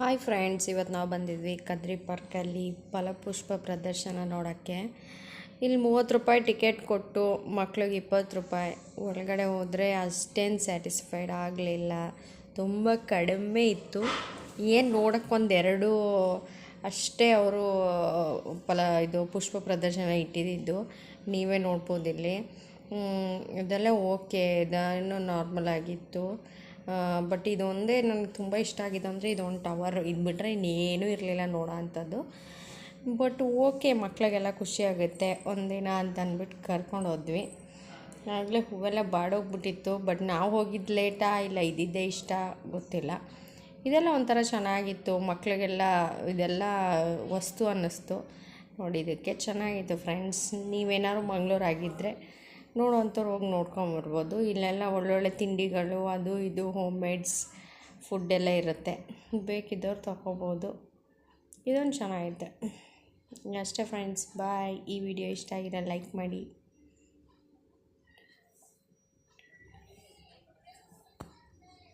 Hi friends ಇವತ್ತು ನಾವು ಬಂದಿದ್ವಿ ಕದ್ರಿ ಪಾರ್ಕಲ್ಲಿ ಫಲಪುಷ್ಪ ಪ್ರದರ್ಶನ ನೋಡೋಕ್ಕೆ. ಇಲ್ಲಿ ಮೂವತ್ತು ರೂಪಾಯಿ ಟಿಕೆಟ್ ಕೊಟ್ಟು ಮಕ್ಳಿಗೆ ಇಪ್ಪತ್ತು ರೂಪಾಯಿ. ಒಳಗಡೆ ಹೋದರೆ ಅಷ್ಟೇನು ಸ್ಯಾಟಿಸ್ಫೈಡ್ ಆಗಲಿಲ್ಲ. ತುಂಬ ಕಡಿಮೆ ಇತ್ತು. ಏನು ನೋಡೋಕ್ಕೆ ಒಂದೆರಡು ಅಷ್ಟೇ ಅವರು, ಫಲ, ಇದು ಪುಷ್ಪ ಪ್ರದರ್ಶನ ಇಟ್ಟಿದ್ದು. ನೀವೇ ನೋಡ್ಬೋದು ಇಲ್ಲಿ ಇದೆಲ್ಲ ಓಕೆ ಇದನ್ನು ನಾರ್ಮಲ್ ಆಗಿತ್ತು. ಬಟ್ ಇದೊಂದೇ ನನಗೆ ತುಂಬ ಇಷ್ಟ ಆಗಿದ್ದು ಅಂದರೆ ಇದೊಂದು ಟವರ್ ಇದು ಬಿಟ್ಟರೆ ಇನ್ನೇನೂ ಇರಲಿಲ್ಲ ನೋಡೋ ಅಂಥದ್ದು. ಬಟ್ ಓಕೆ ಮಕ್ಕಳಿಗೆಲ್ಲ ಖುಷಿಯಾಗುತ್ತೆ ಒಂದಿನ ಅಂತ ಅಂದ್ಬಿಟ್ಟು ಕರ್ಕೊಂಡು ಹೋದ್ವಿ. ಆಗಲೇ ಹೂವೆಲ್ಲ ಬಾಡೋಗ್ಬಿಟ್ಟಿತ್ತು. ಬಟ್ ನಾವು ಹೋಗಿದ್ದು ಲೇಟಾ ಇಲ್ಲ ಇದ್ದಿದ್ದೇ ಇಷ್ಟ, ಗೊತ್ತಿಲ್ಲ. ಇದೆಲ್ಲ ಒಂಥರ ಚೆನ್ನಾಗಿತ್ತು. ಮಕ್ಕಳಿಗೆಲ್ಲ ಇದೆಲ್ಲ ವಸ್ತು ಅನ್ನಿಸ್ತು. ನೋಡಿದ್ದಕ್ಕೆ ಚೆನ್ನಾಗಿತ್ತು ಫ್ರೆಂಡ್ಸ್ ನೀವೇನಾದ್ರು ಮಂಗ್ಳೂರು ಆಗಿದ್ದರೆ ನೋಡೋವಂಥವ್ರು ಹೋಗಿ ನೋಡ್ಕೊಂಬರ್ಬೋದು ಇಲ್ಲೆಲ್ಲ ಒಳ್ಳೊಳ್ಳೆ ತಿಂಡಿಗಳು, ಅದು ಇದು ಹೋಮ್ ಮೇಡ್ಸ್ ಫುಡ್ ಎಲ್ಲ ಇರುತ್ತೆ. ಬೇಕಿದ್ದವ್ರು ತೊಗೋಬೋದು ಇದೊಂದು ಚೆನ್ನಾಗೈತೆ. ಅಷ್ಟೇ ಫ್ರೆಂಡ್ಸ್ ಬಾಯ್ ಈ ವಿಡಿಯೋ ಇಷ್ಟ ಆಗಿದೆ ಲೈಕ್ ಮಾಡಿ.